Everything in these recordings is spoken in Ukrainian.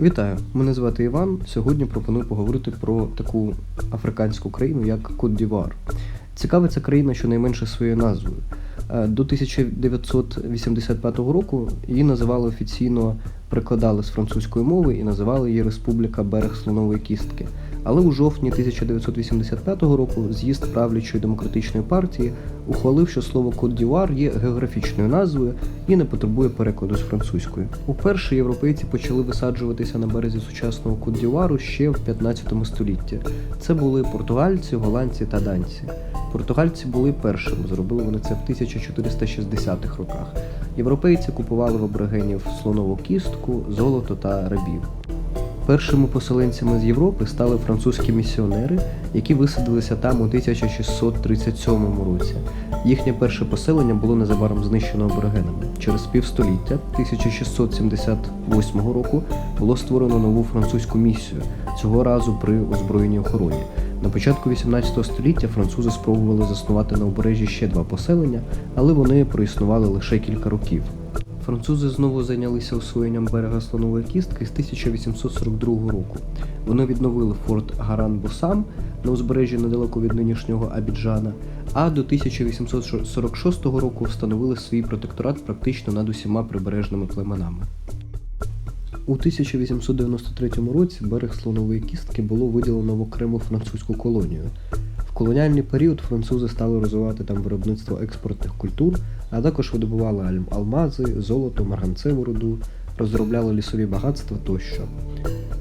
Вітаю! Мене звати Іван. Сьогодні пропоную поговорити про таку африканську країну, як Кот-Дівар. Цікава ця країна щонайменше своєю назвою. Е, До 1985 року її називали офіційно, прикладали з французької мови і називали її Республіка Берег Слонової Кістки. Але у жовтні 1985 року з'їзд правлячої демократичної партії ухвалив, що слово Кот-Дівуар є географічною назвою і не потребує перекладу з французької. Уперше європейці почали висаджуватися на березі сучасного Кот-Дівуару ще в 15 столітті. Це були португальці, голландці та данці. Португальці були першими, зробили вони це в 1460-х роках. Європейці купували в аборигенів слонову кістку, золото та рабів. Першими поселенцями з Європи стали французькі місіонери, які висадилися там у 1637 році. Їхнє перше поселення було незабаром знищено аборигенами. Через півстоліття, 1678 року, було створено нову французьку місію, цього разу при озброєній охороні. На початку 18 століття французи спробували заснувати на узбережжі ще два поселення, але вони проіснували лише кілька років. Французи знову зайнялися освоєнням берега слонової кістки з 1842 року. Вони відновили форт Гаран-Босам на узбережжі недалеко від нинішнього Абіджана, а до 1846 року встановили свій протекторат практично над усіма прибережними племенами. У 1893 році берег слонової кістки було виділено в окрему французьку колонію. В колоніальний період французи стали розвивати там виробництво експортних культур, а також видобували алмази, золото, марганцеву руду, розробляли лісові багатства тощо.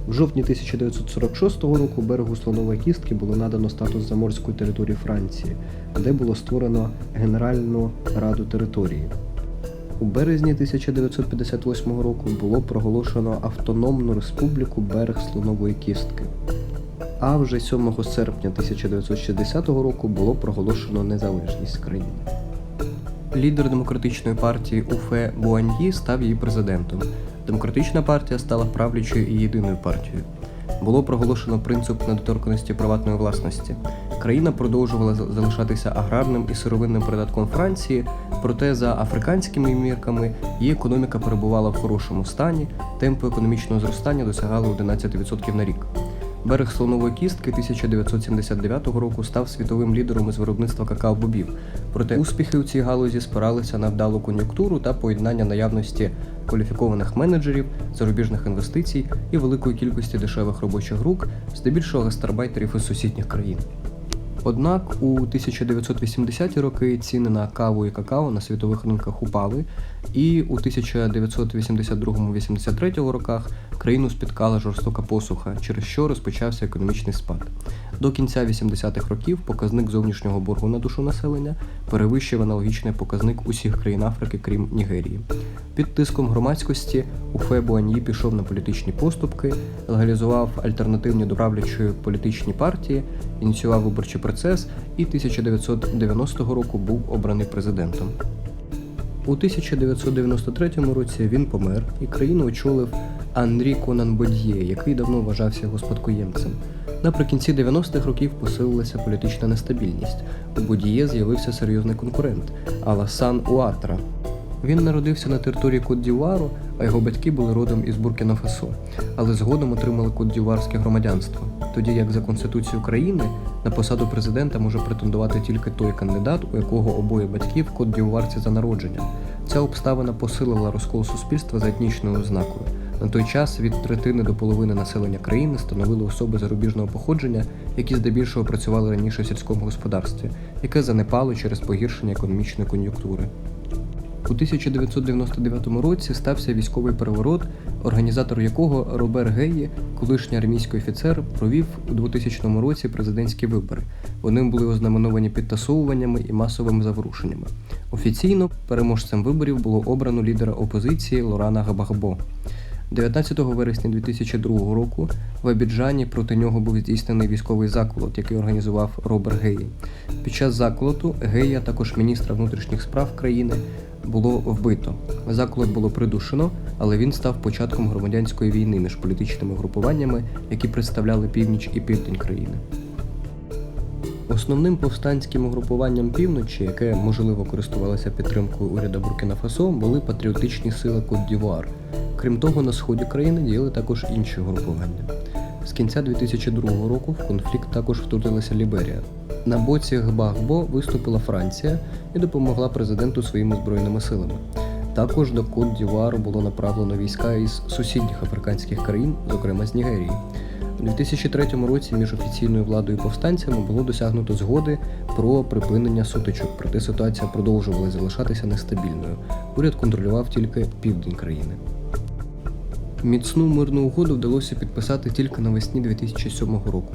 В жовтні 1946 року берегу слонової кістки було надано статус заморської території Франції, де було створено Генеральну раду території. У березні 1958 року було проголошено Автономну Республіку Берег Слонової Кістки. А вже 7 серпня 1960 року було проголошено незалежність країни. Лідер демократичної партії Уфе Буаньї став її президентом. Демократична партія стала правлячою і єдиною партією. Було проголошено принцип недоторканості приватної власності. Країна продовжувала залишатися аграрним і сировинним придатком Франції, проте за африканськими мірками її економіка перебувала в хорошому стані, темпи економічного зростання досягали 11% на рік. Берег слонової кістки 1979 року став світовим лідером із виробництва какао-бобів. Проте успіхи у цій галузі спиралися на вдалу кон'юнктуру та поєднання наявності кваліфікованих менеджерів, зарубіжних інвестицій і великої кількості дешевих робочих рук, здебільшого гастарбайтерів із сусідніх країн. Однак у 1980-ті роки ціни на каву і какао на світових ринках упали, і у 1982-83 роках країну спіткала жорстока посуха, через що розпочався економічний спад. До кінця 80-х років показник зовнішнього боргу на душу населення перевищив аналогічний показник усіх країн Африки, крім Нігерії. Під тиском громадськості Уфе Буаньї пішов на політичні поступки, легалізував альтернативні доправлячої політичні партії, ініціював виборчий процес і 1990 року був обраний президентом. У 1993 році він помер і країну очолив Анрі Конан Бодьє, який давно вважався його спадкоємцем. Наприкінці 90-х років посилилася політична нестабільність. У Бодіє з'явився серйозний конкурент Аласан Уатра. Він народився на території Кот-Дівуару, а його батьки були родом із Буркіна-Фасо, але згодом отримали кот-дівуарське громадянство. Тоді як за конституцією країни на посаду президента може претендувати тільки той кандидат, у якого обоє батьків кот-дівуарці за народженням. Ця обставина посилила розкол суспільства за етнічною ознакою. На той час від третини до половини населення країни становили особи зарубіжного походження, які здебільшого працювали раніше в сільському господарстві, яке занепало через погіршення економічної кон'юнктури. У 1999 році стався військовий переворот, організатор якого Робер Геї, колишній армійський офіцер, провів у 2000 році президентські вибори. Вони були ознаменовані підтасовуваннями і масовими заворушеннями. Офіційно переможцем виборів було обрано лідера опозиції Лорана Габагбо. 19 вересня 2002 року в Абіджані проти нього був здійснений військовий заколот, який організував Робер Геї. Під час заколоту Гея, також міністра внутрішніх справ країни, було вбито. Заколот було придушено, але він став початком громадянської війни між політичними групуваннями, які представляли північ і південь країни. Основним повстанським угрупуванням півночі, яке можливо користувалося підтримкою уряду Буркіна Фасо, були патріотичні сили Кот-Дівуар. Крім того, на сході країни діяли також інші угрупування. З кінця 2002 року в конфлікт також втрутилася Ліберія. На боці Гбагбо виступила Франція і допомогла президенту своїми збройними силами. Також до Кот-Дівуару було направлено війська із сусідніх африканських країн, зокрема з Нігерії. У 2003 році між офіційною владою і повстанцями було досягнуто згоди про припинення сутичок, проте ситуація продовжувала залишатися нестабільною. Уряд контролював тільки південь країни. Міцну мирну угоду вдалося підписати тільки навесні 2007 року.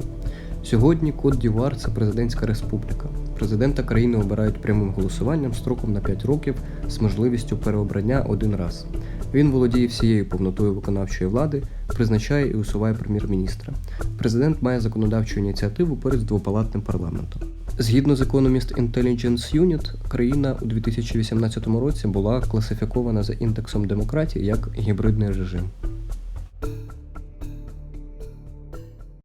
Сьогодні Кот Дівуар це президентська республіка. Президента країни обирають прямим голосуванням строком на 5 років з можливістю переобрання один раз. Він володіє всією повнотою виконавчої влади, призначає і усуває прем'єр-міністра. Президент має законодавчу ініціативу перед двопалатним парламентом. Згідно з Economist Intelligence Unit, країна у 2018 році була класифікована за індексом демократії як гібридний режим.